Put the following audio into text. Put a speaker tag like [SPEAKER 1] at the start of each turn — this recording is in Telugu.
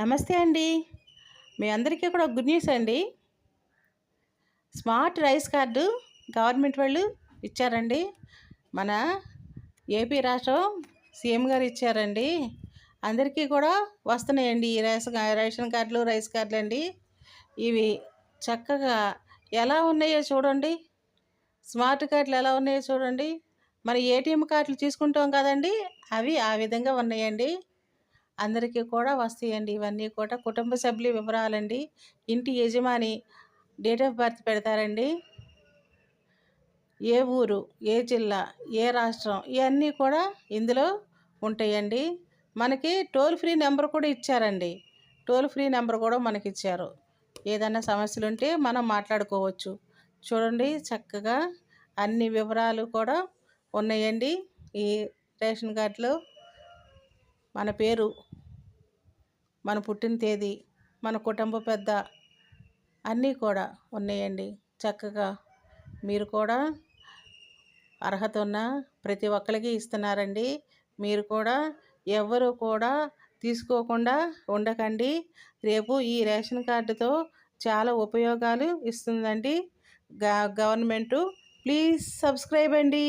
[SPEAKER 1] నమస్తే అండి. మీ అందరికీ కూడా గుడ్ న్యూస్ అండి. స్మార్ట్ రైస్ కార్డు గవర్నమెంట్ వాళ్ళు ఇచ్చారండి. మన ఏపీ రాష్ట్రం సీఎం గారు ఇచ్చారండి. అందరికీ కూడా వస్తున్నాయండి ఈ రైస్ రేషన్ కార్డులు రైస్ కార్డులు అండి. ఇవి చక్కగా ఎలా ఉన్నాయో చూడండి. స్మార్ట్ కార్డులు ఎలా ఉన్నాయో చూడండి. మరి ఏటీఎం కార్డులు తీసుకుంటాం కదండి. అవి ఆ విధంగా ఉన్నాయండి. అందరికీ కూడా వస్తాయండి. ఇవన్నీ కూడా కుటుంబ సభ్యుల వివరాలండి. ఇంటి యజమాని డేట్ ఆఫ్ బర్త్ పెడతారండి. ఏ ఊరు ఏ జిల్లా ఏ రాష్ట్రం ఇవన్నీ కూడా ఇందులో ఉంటాయండి. మనకి టోల్ ఫ్రీ నెంబర్ కూడా ఇచ్చారండి. టోల్ ఫ్రీ నెంబర్ కూడా మనకి ఇచ్చారు. ఏదైనా సమస్యలు ఉంటే మనం మాట్లాడుకోవచ్చు. చూడండి చక్కగా అన్ని వివరాలు కూడా ఉన్నాయండి. ఈ రేషన్ కార్డులో మన పేరు మన పుట్టిన తేదీ మన కుటుంబ పెద్ద అన్నీ కూడా ఉన్నాయండి. చక్కగా మీరు కూడా అర్హత ఉన్న ప్రతి ఒక్కరికి ఇస్తున్నారండి. మీరు కూడా ఎవరు కూడా తీసుకోకుండా ఉండకండి. రేపు ఈ రేషన్ కార్డుతో చాలా ఉపయోగాలు ఇస్తుందండి. గవర్నమెంటు ప్లీజ్ సబ్స్క్రైబ్ అండి.